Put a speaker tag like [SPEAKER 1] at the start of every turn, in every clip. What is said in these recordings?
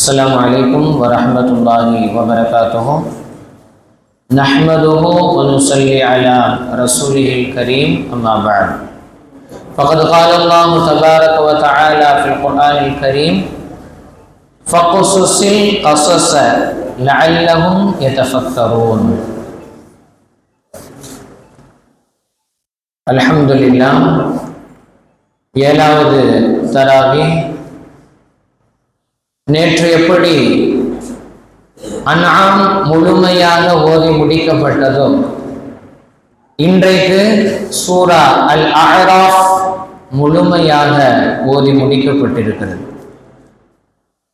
[SPEAKER 1] السلام عليكم ورحمة الله وبركاته نحمده ونصلي على رسوله الكريم أما بعد فقد قال الله تبارك وتعالى في القرآن الكريم فقصص القصص لعلهم يتفكرون الحمد لله ஏழாவது தராவி நேற்று எப்படி அன்ஆம் முழுமையாக ஓதி முடிக்கப்பட்டதோ? இன்றைக்கு சூரா அல் அஹராஃப் முழுமையாக ஓதி முடிக்கப்பட்டிருக்கிறது.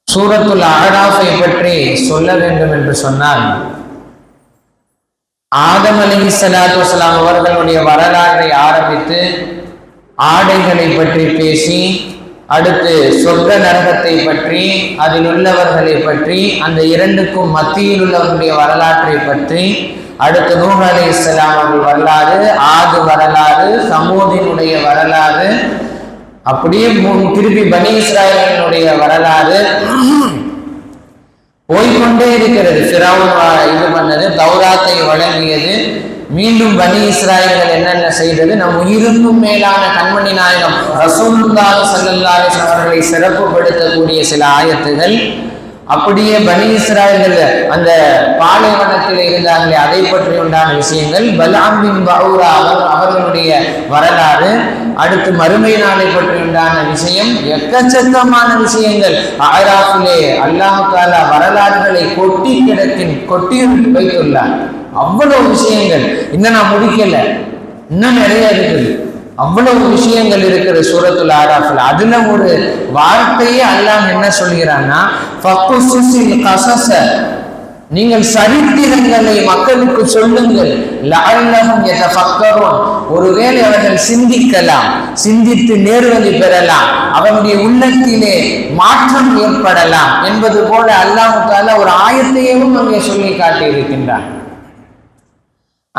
[SPEAKER 1] சூரத்துல் அஹ்ராஃபை பற்றி சொல்ல வேண்டும் என்று சொன்னால் ஆதம் அலி சலாத்து வலாம் அவர்களுடைய வரலாற்றை ஆரம்பித்து ஆடைகளை பற்றி பேசி அடுத்து சொர்க்க நரகத்தை பற்றி அதில் உள்ளவர்களை பற்றி அந்த இரண்டுக்கும் மத்தியில் உள்ளவருடைய வரலாற்றை பற்றி. அடுத்து நூஹ் அலி இஸ்லாம் அவர்கள் வரலாறு ஆது வரலாறு சமூதினுடைய வரலாறு அப்படியே திருப்பி பனி இஸ்ராயலினுடைய வரலாறு. போய்கொண்டே இருக்கிறது. ஃபிரௌன் இது பண்ணது தௌராத்தை வழங்கியது. மீண்டும் பனி இஸ்ராயல்கள் என்னென்ன செய்தது? நம் உயிருக்கும் மேலான கண்மணி நாயகம் ரசூலுல்லாஹி ஸல்லல்லாஹு அலைஹி அவர்களை சிறப்புப்படுத்தக்கூடிய சில ஆயத்துகள். அப்படியே பனி இஸ்ராயல்கள் அந்த பாலைவனத்தில் இருந்தார்களே அதை பற்றி உண்டான விஷயங்கள். பலாம்பின் பவுரா அவர் அவர்களுடைய வரலாறு. அடுத்து மறுமை நாளை பற்றி உண்டான விஷயம் எக்கச்சக்கமான விஷயங்கள். ஆராஃபிலே அல்லாஹ் வரலாறுகளை கொட்டி கிடக்கின் கொட்டி வைத்துள்ளார். அவ்வளவு விஷயங்கள். இன்னும் நான் முடிக்கல. இன்னும் நிறைய இருக்குது. அவ்வளவு விஷயங்கள் இருக்கிற சூரத்துல ஆராஃபில். அதுல ஒரு வார்த்தையே அல்லாம் என்ன சொல்கிறான்னா ஃபக்குசுசில் நீங்கள் சரித்திரங்களை மக்களுக்கு சொல்லுங்கள். ஒருவேளை அவர்கள் சிந்திக்கலாம் சிந்தித்து நேர்வழி பெறலாம் அவனுடைய உள்ளத்திலே மாற்றம் ஏற்படலாம் என்பது போல அல்லாஹ் ஒரு ஆயத்தையும் அங்கே சொல்லி காட்டியிருக்கின்றான்.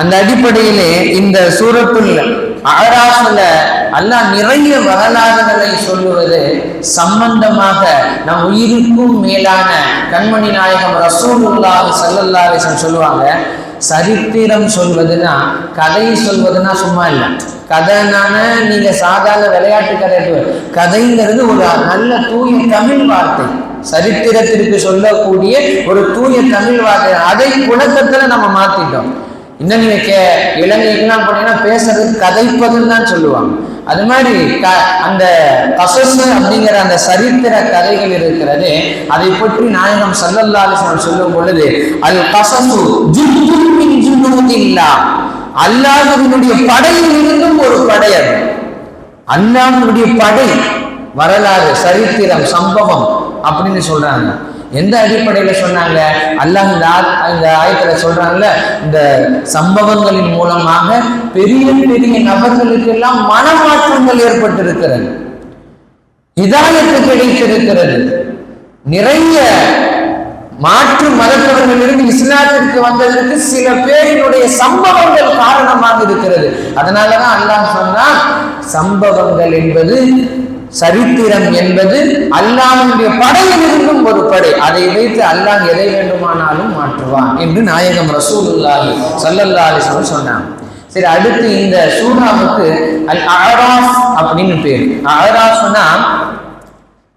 [SPEAKER 1] அந்த அடிப்படையிலே இந்த சூரத்துல் அழராசுல அல்லாஹ் நிறைய வரலாறுகளை சொல்லுவது சம்பந்தமாக நம் உயிருக்கும் மேலான கண்மணி நாயகம் ரசூலுல்லாஹி ஸல்லல்லாஹு சொல்லுவாங்க. சரித்திரம் சொல்வதுன்னா கதை சொல்வதுன்னா சும்மா இல்லை. கதைனான நீங்க சாதாரண விளையாட்டு கதை கதைங்கிறது ஒரு நல்ல தூய தமிழ் வார்த்தை. சரித்திரத்திற்கு சொல்லக்கூடிய ஒரு தூய தமிழ் வார்த்தை. அதை புழக்கத்துல நம்ம மாத்திட்டோம். இன்னும் நீங்க இலங்கைக்குலாம் இலங்கைக்கெல்லாம் போனீங்கன்னா பேசுறது கதைப்பதுன்னு தான் சொல்லுவாங்க. அது மாதிரி க அந்த கசசு அப்படிங்கிற அந்த சரித்திர கதைகள் இருக்கிறது அதை பற்றி நாயகம் சல்லல்லாலிசன் சொல்லும் பொழுது அது கசசு ஜுத்தும் மின் ஜுன்னூதில்லா. அல்லாஹ்வினுடைய படையில் இருந்தும் ஒரு படை அது. அல்லாஹ்வுடைய படை வரலாறு சரித்திரம் சம்பவம் அப்படின்னு சொல்றாங்க. எந்த அடிப்படையில் சொன்னாங்க? அல்லாஹ் இந்த இந்த ஆயத்தில் சொல்றாங்கல்ல இந்த சம்பவங்களின் மூலமாக பெரிய பெரிய நபர்களுக்கு எல்லாம் மனமாற்றங்கள் ஏற்பட்டிருக்கிறது. இதாயத்து கிடைத்திருக்கிறது நிறைய மாற்று மதத்தவர்களிலிருந்து இஸ்லாத்திற்கு வந்ததற்கு சில பேரினுடைய சம்பவங்கள் காரணமாக இருக்கிறது. அதனாலதான் அல்லாஹ் சொன்னா சம்பவங்கள் என்பது சரித்திரம் என்பது அல்லாஹ்வுடைய படையில் இருந்தும் ஒரு படை. அதை வைத்து அல்லாஹ் எதை வேண்டுமானாலும் மாற்றுவான் என்று நாயகம் ரசூலுல்லாஹி ஸல்லல்லாஹு அலைஹி வஸல்லம் சொன்னாங்க. சரி அடுத்து இந்த சூறாவுக்கு அல் அராஃப் அப்படின்னு பேர். அராஃப்னா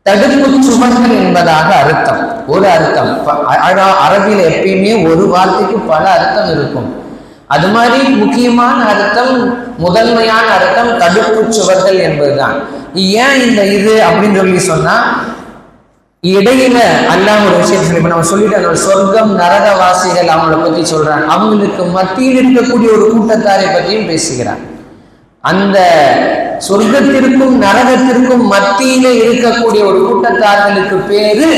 [SPEAKER 1] தடுப்பு சுவர்கள் என்பதாக அர்த்தம். ஒரு அர்த்தம். அ- அரபியில் எப்பயுமே ஒரு வார்த்தைக்கு பல அர்த்தம் இருக்கும். அது மாதிரி முக்கியமான அர்த்தம் முதன்மையான அர்த்தம் தடுப்பு சுவர்கள் என்பதுதான். ஏன் இந்த இது அப்படின்னு சொல்லி சொன்னா இடையில அல்லாஹ் ஒரு விஷயம் சொல்லி நம்ம சொல்லிட்டு சொர்க்கம் நரகவாசிகள் அவங்கள பத்தி சொல்றாங்க. அவங்களுக்கு மத்தியில் இருக்கக்கூடிய ஒரு கூட்டத்தாரை பற்றியும் பேசுகிறான் அந்த சொர்க்கத்திற்கும் நரகத்திற்கும் மத்தியில இருக்கக்கூடிய ஒரு கூட்டத்தார்களுக்கு பேரு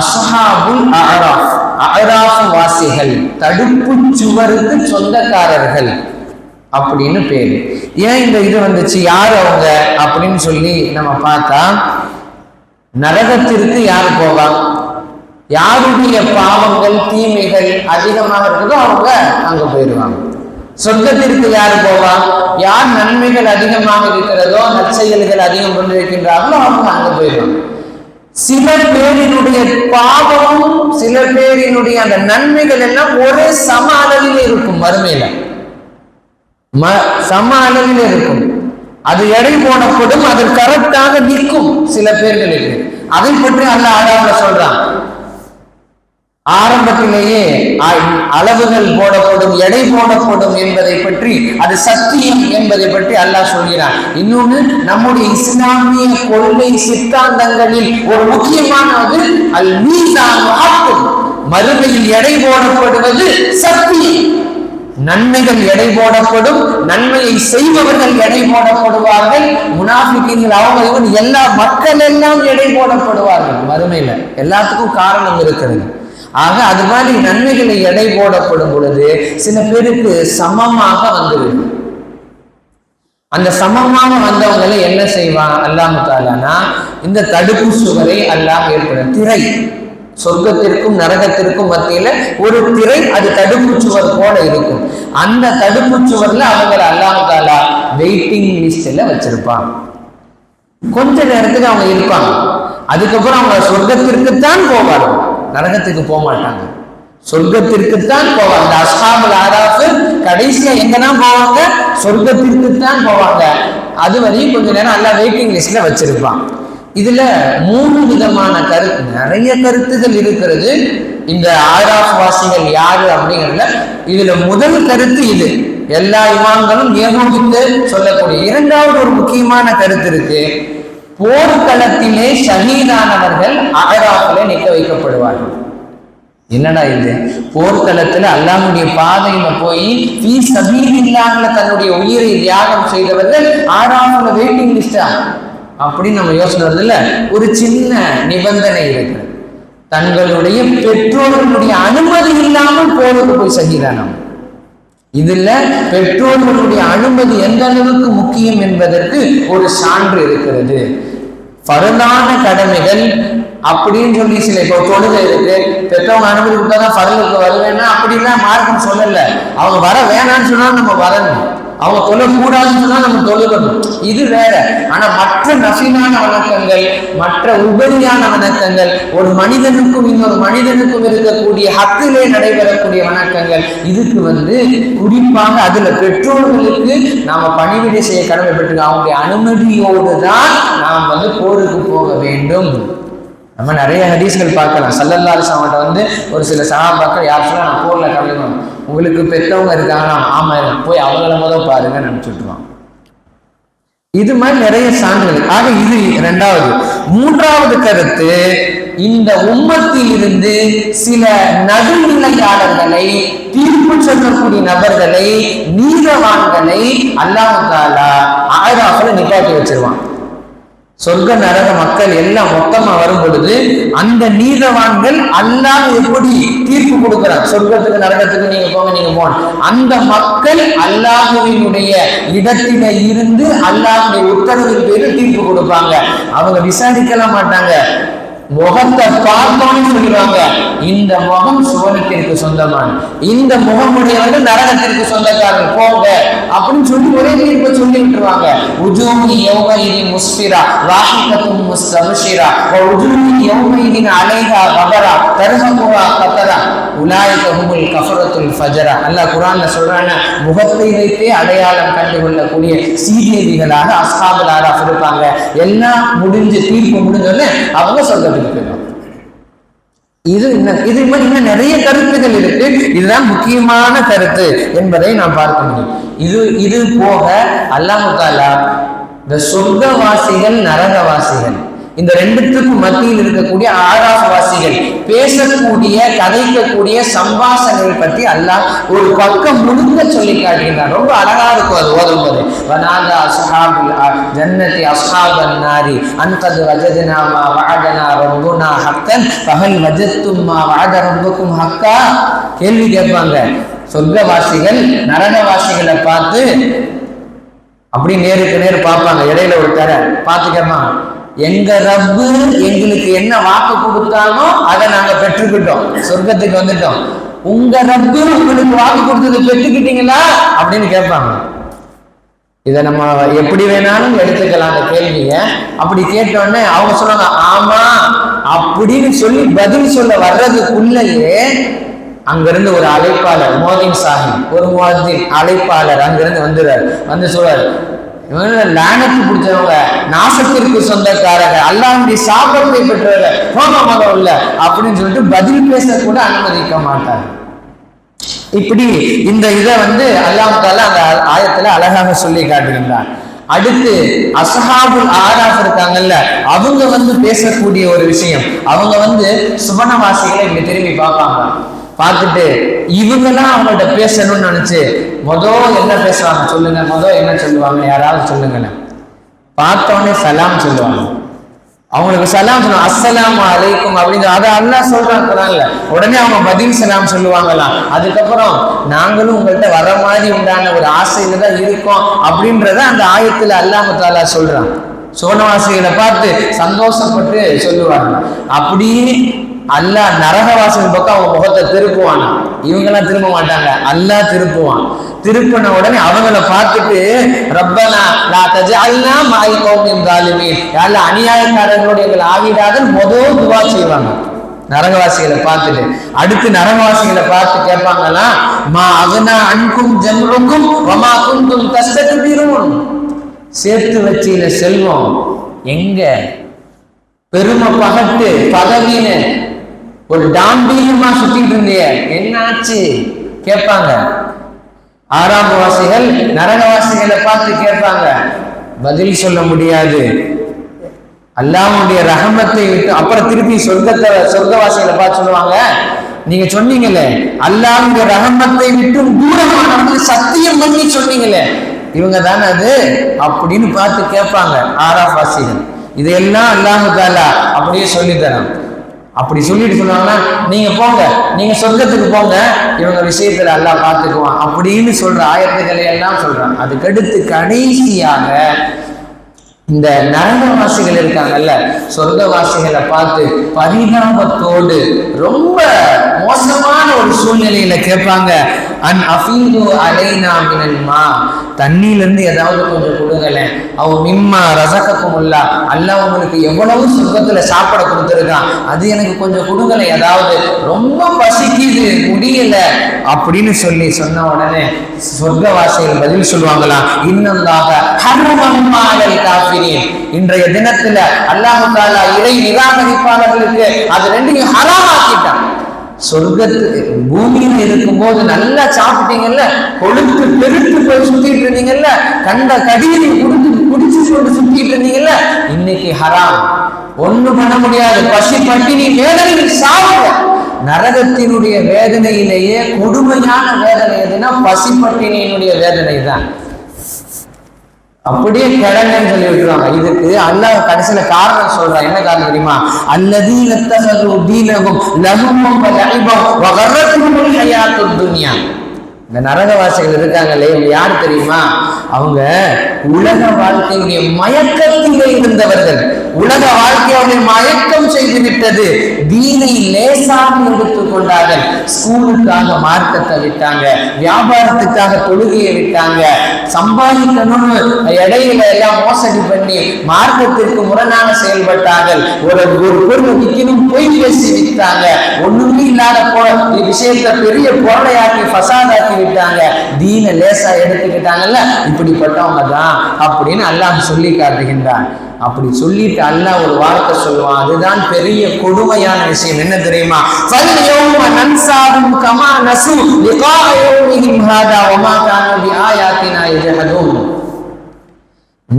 [SPEAKER 1] அசஹாபுல் அஹ்ராஃப். அஹ்ராஃப் வாசிகள் தடுப்பு சுவருக்கு சொந்தக்காரர்கள் அப்படின்னு பேரு. ஏன் இந்த இது வந்துச்சு? யார் அவங்க? அப்படின்னு சொல்லி நம்ம பார்த்தா நரகத்திற்கு யார் போவா? யாருடைய பாவங்கள் தீமைகள் அதிகமாக இருக்குதோ அவங்க அங்க போயிடுவாங்க. சொர்க்கத்திற்கு யார் போவா? யார் நன்மைகள் அதிகமாக இருக்கிறதோ நற்செயல்கள் அதிகம் கொண்டிருக்கின்றார்களோ அவங்க அங்க போயிடுவாங்க. சில பேரினுடைய பாவமும் சில பேரினுடைய அந்த நன்மைகள் எல்லாம் ஒரே சம அளவில் இருக்கும் மறுமையில. ம- சம அளவில் இருக்கும். அது எடை போடப்படும் அது கரெக்டாக நிற்கும் சில பேர்களில். அதை பற்றி அல்ல ஆடாம சொல்றான். ஆரம்பத்திலேயே அளவுகள் போடப்படும் எடை போடப்படும் என்பதை பற்றி அது சத்தியம் என்பதை பற்றி அல்லாஹ் சொல்கிறான். இன்னொன்னு நம்முடைய இஸ்லாமிய கொள்கை சித்தாந்தங்களில் ஒரு முக்கியமானது அல் மீசான் மறுமையில் எடை போடப்படுவது சத்தியம். நன்மைகள் எடை போடப்படும் நன்மையை செய்பவர்கள் எடை போடப்படுவார்கள் முனாஃபிக்கீன்கள் அவங்க இவன் எல்லா மக்கள் எல்லாம் எடை போடப்படுவார்கள். மறுமையில எல்லாத்துக்கும் காரணம் இருக்கிறது. ஆக அது மாதிரி நன்மைகளை எடை போடப்படும் பொழுது சில பேருக்கு சமமாக வந்துவிடும். அந்த சமமாக வந்தவங்களை என்ன செய்வான்? அல்லாஹ் தாலானா இந்த தடுப்பு சுவரை அல்லாஹ் ஏற்பட திரை சொர்க்கத்திற்கும் நரகத்திற்கும் மத்தியில ஒரு திரை அது தடுப்பு சுவர் போல இருக்கும். அந்த தடுப்பு சுவர்ல அவங்களை அல்லாஹ் தாலா வெயிட்டிங் லிஸ்ட்ல வச்சிருப்பான். கொஞ்ச நேரத்துக்கு அவங்க இருப்பாங்க. அதுக்கப்புறம் அவங்க சொர்க்கத்திற்குத்தான் போவார்கள் நரகத்துக்கு போக மாட்டாங்க. சொர்க்கத்திற்கு தான் போவாங்க. இந்த ஆராஃபு கடைசியா எங்கன்னா போவாங்க? சொர்க்கத்திற்கு தான் போவாங்க. அது வரையும் கொஞ்ச நேரம் எல்லாம் வெயிட்டிங் லிஸ்ட்ல வச்சிருப்பான். இதுல மூணு விதமான கருத்து நிறைய கருத்துகள் இருக்கிறது. இந்த ஆராஃப் வாசிகள் யாரு அப்படிங்கிறதுல இதுல முதல் கருத்து இது. எல்லா இமாம்களும் ஏகோபித்து சொல்லக்கூடிய இரண்டாவது ஒரு முக்கியமான கருத்து இருக்கு. போர்க்களத்திலே ஷஹீதானவர்கள் அகராஃபிலே நிற்க வைக்கப்படுவார்கள். என்னடா இது? போர்க்களத்துல அல்லாமுடைய பாதையில போய் தீ சபீர் இல்லாமல் தன்னுடைய உயிரை தியாகம் செய்தவர்கள் ஆறாவது வெயிட்டிங் லிஸ்டா அப்படின்னு நம்ம யோசனை வருதுல்ல? ஒரு சின்ன நிபந்தனை இருக்கு. தங்களுடைய பெற்றோர்களுடைய அனுமதி இல்லாமல் போருக்கு போய் சகிதானம் இதுல பெற்றோர்களுடைய அனுமதி எந்த அளவுக்கு முக்கியம் என்பதற்கு ஒரு சான்று இருக்கிறது. ஃபரதான கடமைகள் அப்படின்னு சொல்லி சில இப்போ தொழுகை இருக்கு. பெற்றவங்க அனுமதி கொடுத்தாதான் பரலுக்கு வருவேன்னா அப்படிலாம் மார்க்கம் சொல்லலை. அவங்க வர வேணாம்னு சொன்னால் நம்ம வரணும். அவங்க தொழக்கூடாதுன்னு சொன்னா நம்ம தொழுகணும் இது வேற. ஆனா மற்ற நசினான வணக்கங்கள் மற்ற உபரியான வணக்கங்கள் ஒரு மனிதனுக்கும் இன்னொரு மனிதனுக்கும் இருக்கக்கூடிய ஹத்திலே நடைபெறக்கூடிய வணக்கங்கள் இதுக்கு வந்து குறிப்பாக அதுல பெற்றோர்களுக்கு நாம பணிவிடை செய்ய கடமைப்பட்டிருக்கோம். அவங்களுடைய அனுமதியோடு தான் நாம் வந்து போருக்கு போக வேண்டும். நம்ம நிறைய ஹதீஸ்கள் பார்க்கலாம். சல்லல்லா சாமிட்ட வந்து ஒரு சில சகாபாக்கள் யார் சொல்ல நான் போர்ல கலந்துக்கணும் உங்களுக்கு பெற்றவங்க இருக்காங்களா? ஆமா போய் அவங்கள முதல் பாருங்க நினைச்சுட்டுருவான் இது மாதிரி நிறைய சான்றுகள். ஆக இது ரெண்டாவது மூன்றாவது கருத்து இந்த உம்மத்தில் இருந்து சில நடுநிலையாளர்களை தீர்ப்பு சொல்லக்கூடிய நபர்களை நீதவான்களை அல்லாஹ் ஆயிரம் நிப்பாட்டி வச்சிருவான். சொர்க்க நரக மக்கள் எல்லாம் மொத்தமா வரும் பொழுது அந்த நீதவான்கள் அல்லாஹ் எப்படி தீர்ப்பு கொடுக்கிறார்? சொர்க்கத்துக்கு நரகத்துக்கு நீங்க போங்க நீங்க போன அந்த மக்கள் அல்லாஹுவினுடைய இடத்தில இருந்து அல்லாஹுடைய உத்தரவின் பேரில் தீர்ப்பு கொடுப்பாங்க. அவங்க விசாரிக்கலாம் மாட்டாங்க. முகத்தை பார்த்தோம்னு சொல்லுவாங்க. இந்த முகம் சுவனத்திற்கு சொந்தமான. இந்த முகமுடையவர்கள் நரகத்திற்கு சொந்தக்காரர்கள் போங்க. அப்படின்னு சொல்லி ஒரே தீர்ப்பை சொல்லி விட்டுருவாங்க உஜூமி யௌமைதி முஸ்பிரா வாஹிகத்தும் முஸ்தபஷிரா. உஜூமி யௌமைதின் அலைகா கபரா தர்ஹகுஹா கத்தரா உலாயிக ஹுமுல் கஃபரத்துல் ஃபஜரா. அல்லாஹ் குர்ஆன்ல சொல்றான முகத்தை வைத்தே அடையாளம் கண்டுகொள்ளக்கூடிய சீதேவிகளாக அஸ்ஹாபுல் ஆராஃப் இருப்பாங்க. எல்லாம் முடிஞ்சு தீர்ப்பு முடிஞ்சோன்னு அவங்க சொர்க்கத்துக்கு இருக்கலாம் இது என்ன? இது மாதிரி இன்னும் நிறைய கருத்துகள் இருக்கு. இதுதான் முக்கியமான கருத்து என்பதை நாம் பார்க்க முடியும். இது இது போக அல்லாஹ் தாலா இந்த சொர்க்கவாசிகள் நரகவாசிகள் இந்த ரெண்டுத்துக்கும் மத்தியில் இருக்கக்கூடிய ஆகாசவாசிகள் பேசக்கூடிய கதைக்கக்கூடிய சம்பாஷணைகள் பற்றி அல்லாஹ் ஒரு பக்கம் முழுங்க சொல்லி காட்டுகிறார் ரொம்ப அழகா இருக்கும் அது ஓதும்போது. வனாதா அஸ்ஹாபுல் ஜன்னதி அஸ்ஹாபன் நாரி அன்கது வஜதுனா மா வாடனா ரப்புனா ஹக்கன் பகல் வஜத்தும் மா வஅத ரப்புக்கும் ஹக்கா? கேள்வி கேட்பாங்க. சொர்க்கவாசிகள் நரகவாசிகளை பார்த்து அப்படி நேருக்கு நேர் பார்ப்பாங்க. இடையில ஒரு தர பார்த்துக்கமா எங்க ரப்பு எங்களுக்கு என்ன வாக்கு கொடுத்தானோ அதை நாங்க பெற்றுக்கிட்டோம். சொர்க்கத்துக்கு வந்துட்டோம். உங்க ரப்பு உங்களுக்கு வாக்கு கொடுத்தது பெற்றுக்கிட்டீங்களா? அப்படின்னு கேட்பாங்க. இதை நம்ம எப்படி வேணாலும் எடுத்துக்கலாம் அந்த கேள்விய. அப்படி கேட்டோடனே அவங்க சொல்லுவாங்க ஆமா அப்படின்னு சொல்லி பதில் சொல்ல வர்றதுக்குள்ளேயே அங்கிருந்து ஒரு அழைப்பாளர் மோதின் சாஹிப் ஒரு மோதின் அழைப்பாளர் அங்கிருந்து வந்துடுறாரு. வந்து சொல்றாரு இவங்க பிடிச்சவங்க நாசத்திற்கு சொந்தக்காரங்க அல்லாண்டி சாபத்தை பெற்றவங்க போக மதம் இல்ல அப்படின்னு சொல்லிட்டு பதில் பேச கூட அனுமதிக்க மாட்டாங்க. இப்படி இந்த இதை வந்து அல்லாஹ் அந்த ஆயத்துல அழகாக சொல்லி காட்டுகின்றான். அடுத்து அசஹாபுல் ஆராஃப் இருக்காங்கல்ல அவங்க வந்து பேசக்கூடிய ஒரு விஷயம். அவங்க வந்து சுபனவாசிகளை இப்படி திரும்பி பார்ப்பாங்க. பார்த்துட்டு இவங்க தான் அவங்கள்ட்ட பேசணும்னு நினைச்சு மொதல் என்ன பேசுவாங்க சொல்லுங்க மொதல் என்ன சொல்லுவாங்க யாராவது சொல்லுங்களேன் பார்த்தோன்னே சலாம் சொல்லுவாங்க. அவங்களுக்கு சலாம் சொல்லுவாங்க அஸ்ஸலாம் அலைக்கும் அப்படின்னு அதை அல்லாஹ் சொல்றாங்கல்ல உடனே அவங்க பதில் சலாம் சொல்லுவாங்களாம் அதுக்கப்புறம் நாங்களும் உங்கள்கிட்ட வர மாதிரி உண்டான ஒரு ஆசையில தான் இருக்கோம் அப்படின்றத அந்த ஆயத்துல அல்லாஹ் தாலா சொல்றான். சோனவாசிகளை பார்த்து சந்தோஷப்பட்டு சொல்லுவாங்க. அப்படின்னு அல்லா நரகவாசன் பக்கம் அவங்க முகத்தை திருப்புவானா? இவங்கெல்லாம் திரும்ப மாட்டாங்க. அல்லா திருப்புவான். திருப்பின உடனே அவங்கள பார்த்துட்டு ரப்பனா லா தஜஅல்னா மாய் கௌமின் தாலிமீன் அல்ல அநியாயக்காரர்களோட எங்களை ஆகிடாதன் முதல் துவா செய்வாங்க. நரகவாசிகளை பார்த்துட்டு அடுத்து நரகவாசிகளை பார்த்து கேட்பாங்களா மா அவனா அன்கும் ஜம்ருக்கும் வமா குந்தும் கஷ்டத்துபீரும் சேர்த்து வச்சின செல்வம் எங்க? பெருமை பகட்டு பதவின்னு ஒரு டாம்பீரியமா சுத்திட்டு இருந்திய. என்னாச்சு? கேட்பாங்க. ஆறாம் வாசிகள் நரகவாசிகளை பார்த்து கேட்பாங்க. பதில் சொல்ல முடியாது. அல்லாவுடைய ரகமத்தை விட்டு அப்புறம் திருப்பி சொர்க்கத்தை சொர்க்கவாசிகளை பார்த்து சொல்லுவாங்க. நீங்க சொன்னீங்களே அல்லாவுடைய ரகமத்தை விட்டு தூரமானவங்க சத்தியம் பண்ணி சொன்னீங்களே. இவங்க தானே அது? அப்படின்னு பார்த்து கேட்பாங்க ஆறாம் வாசிகள். இதையெல்லாம் அல்லாஹு தாலா அப்படியே சொல்லித்தரான். அப்படி சொல்லிட்டு சொன்னாங்கன்னா நீங்க போங்க நீங்க சொர்க்கத்துக்கு போங்க இவங்க விஷயத்துல எல்லாம் பார்த்துக்குவான். அப்படின்னு சொல்ற ஆயத்துக்களை எல்லாம் சொல்றான். அதுக்கடுத்து கடைசியாக இந்த நரகவாசிகள் இருக்காங்கல்ல சொர்க்கவாசிகளை பார்த்து பரிதாபத்தோடு ரொம்ப மோசமான ஒரு சூழ்நிலையில கேட்பாங்க. அன் அஃபீது அலைனா மினல்மா தண்ணியிலேருந்து ஏதாவது கொஞ்சம் கொடுங்களேன். அவன் மிம்மா ரசக்கக்கும் இல்ல அல்லாஹ் உங்களுக்கு எவ்வளவு சொர்க்கத்துல சாப்பிட கொடுத்துருக்கான். அது எனக்கு கொஞ்சம் கொடுங்களேன். ஏதாவது ரொம்ப பசிக்குது முடியல அப்படின்னு சொல்லி சொன்ன உடனே சொர்க்கவாசிகள் பதில் சொல்லுவாங்களாம் இன்னொன்றாக ஹர்ரமம்மாலை இன்றைய தினத்துல அல்லாஹு தாலா இறை நிராகரிப்பாளர்களுக்கு அது ரெண்டையும் ஹராமாக்கிட்டான். சொர்க்கத்து பூமியில இருக்கும்போது நல்லா சாப்பிட்டீங்கல்ல? கொழுத்து பெருத்து போய் சுத்திட்டு இருந்தீங்கல்ல? கண்ட கடியை குடிச்சு குடிச்சு கொண்டு சுத்திட்டு இருந்தீங்கல்ல? இன்னைக்கு ஹராம். ஒண்ணு பண்ண முடியாது. பசி பட்டினி வேதனையில் சாப்பிட நரகத்தினுடைய வேதனையிலேயே கொடுமையான வேதனை எதுனா பசி பட்டினியினுடைய வேதனை தான் அப்படியே கிடங்கன்னு சொல்லி விட்டுருவாங்க. இதுக்கு அல்லாஹ் கடைசியில காரணம் சொல்றான். என்ன காரணம் தெரியுமா? அல்லது லத்தஹது தீனகும் லஹும் வ லஹிபம் வ துன்யா. இந்த நரகவாசிகள் இருக்காங்களே இவங்க யார் தெரியுமா? அவங்க உலக வாழ்க்கையுடைய மயக்கத்திலே இருந்தவர்கள். உலக வாழ்க்கையுடைய மயக்கம் செய்து விட்டது. தீனை லேசாக எடுத்துக் கொண்டார்கள். ஸ்கூலுக்காக மார்க்கத்தை விட்டாங்க வியாபாரத்துக்காக தொழுகையை விட்டாங்க சம்பாதிக்கணும்னு இடையில எல்லாம் மோசடி பண்ணி மார்க்கத்திற்கு முரணாக செயல்பட்டார்கள். ஒரு ஒரு பொருள் விற்கணும் பொய் பேசி வித்தாங்க. ஒண்ணுமே இல்லாத போ விஷயத்தை பெரிய பொருளையாக்கி ஃபசாதாக்கி விட்டாங்க தீன லேசா எடுத்துக்கிட்டாங்கல்ல இப்படிப்பட்டவங்க தான் அப்படின்னு அல்லாஹ் சொல்லி காட்டுகின்றான். அப்படி சொல்லிட்டு அல்லாஹ் ஒரு வார்த்தை சொல்லுவான். அதுதான் பெரிய கொடுமையான விஷயம். என்ன தெரியுமா? கமா நசு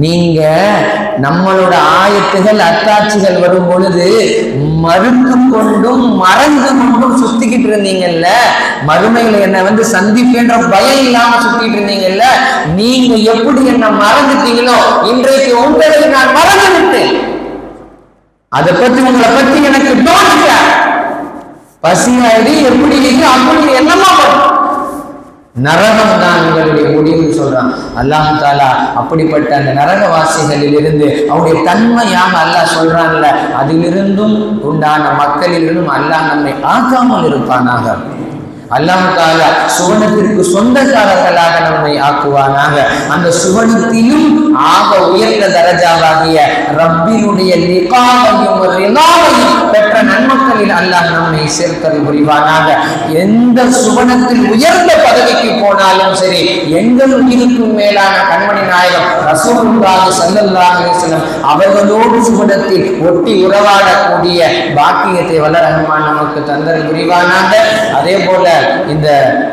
[SPEAKER 1] நீங்க நம்மளோட ஆயத்துகள் அத்தாட்சிகள் வரும் பொழுது மறுத்து கொண்டும் மறந்து கொண்டும் சுத்திக்கிட்டு இருந்தீங்கல்ல? மறுமையில என்ன வந்து சந்திப்பேன்ற பயம் இல்லாம சுத்திட்டு இருந்தீங்கல்ல? நீங்க எப்படி என்ன மறந்துட்டீங்களோ இன்றைக்கு உங்களை நான் மறந்து விட்டேன் அதை பத்தி உங்களை பத்தி எனக்கு தோணுங்க பசியாயிடு எப்படி இருக்கு அப்படி என்னமா வரும். நரகம் தான் உங்களுடைய முடிவு சொல்றான். அல்லாஹ் தாலா அப்படிப்பட்ட அந்த நரகவாசிகளில் இருந்து அவருடைய தன்மையாக அல்லாஹ் சொல்றான்ல அதிலிருந்தும் உண்டான மக்களிலிருந்தும் அல்லாஹ் நம்மை ஆக்காமல் இருப்பானாக. அல்லாஹ் சுவனத்திற்கு சொந்தக்காரர்களாக நம்மை ஆக்குவானாக. அந்த சுவனத்திலும் ஆக உயர்ந்த தரஜாவாகிய ரப்பினுடைய லிகாவையும் ரிலாவையும் பெற்ற நன்மக்களில் அல்லாஹ் நம்மை சேர்த்தல் புரிவானாக. எந்த சுவனத்தில் உயர்ந்த பதவிக்கு போனாலும் சரி எங்கள் உயிருக்கும் மேலான கண்மணி நாயகம் ரசூலுல்லாஹி சல்லல்லாஹு அலைஹி வஸல்லம் அவர்களோடு சுவனத்தில் ஒட்டி உறவாடக்கூடிய பாக்கியத்தை வல்ல ரஹ்மான் நமக்கு தந்தல் புரிவானாக. அதே போல இந்த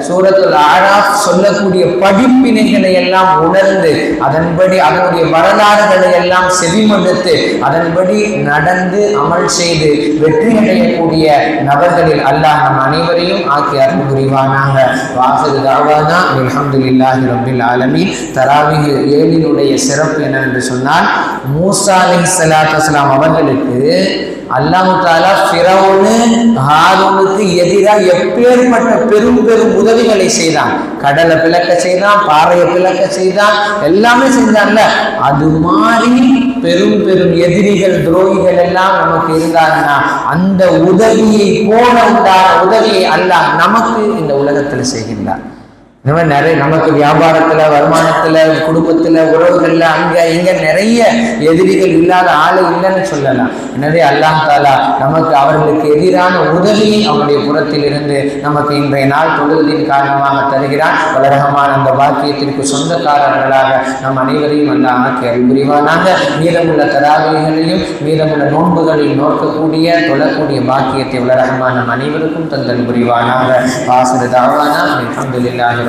[SPEAKER 1] சூரத்துல் ஆராஃப் சொல்லக்கூடிய படிப்பினைகளை எல்லாம் உணர்ந்து அதன்படி அதனுடைய வரலாறுகளை எல்லாம் செவிமடுத்து அதன்படி நடந்து அமல் செய்து வெற்றி அடையக்கூடிய நபர்களில் அல்லாஹ் நம் அனைவரையும் ஆக்கி அருள் புரிவானாக. வாசது தாவானா அல்ஹம்துலில்லாஹி ரபில் ஆலமி தராவிக ஏழினுடைய சிறப்பு என்னவென்று சொன்னால் மூசா அலைஹிஸ்ஸலாத்து வஸலாம் அவர்களுக்கு அல்லாஹு தாலா ஃபிரௌனு ஹாரூனுக்கு எதிராக எப்பேற்பட்ட பெரும் பெரும் உதவிகளை செய்தான். கடலை பிளக்க செய்தான் பாறையை பிளக்க செய்தான் எல்லாமே செஞ்சான்ல. அது மாதிரி பெரும் பெரும் எதிரிகள் துரோகிகள் எல்லாம் நமக்கு இருந்தாங்கன்னா அந்த உதவியை போல உண்டான உதவியை அல்லாஹ் நமக்கு இந்த உலகத்துல செய்கின்றார் இந்த மாதிரி நிறைய நமக்கு வியாபாரத்துல வருமானத்துல குடும்பத்துல உறவுகள்ல அங்க இங்க நிறைய எதிரிகள் இல்லாத ஆளு இல்லைன்னு சொல்லலாம். எனவே அல்லாஹ் தாலா நமக்கு அவர்களுக்கு எதிரான உதவியை அவருடைய புறத்தில் இருந்து நமக்கு இன்றைய நாள் தொழுவதின் காரணமாக தருகிறான் வளரகமான அந்த பாக்கியத்திற்கு சொந்தக்காரர்களாக நம் அனைவரையும் அந்த ஆக்கி அறிவுரிவானாக மீதமுள்ள தராவிகளையும் மீதமுள்ள நோன்புகளில் நோக்கக்கூடிய தொழக்கூடிய பாக்கியத்தை வளரகமான நம் அனைவருக்கும் தந்தல் புரிவானாக. வாசல் தாவானா அல்ஹம்துலில்லாஹி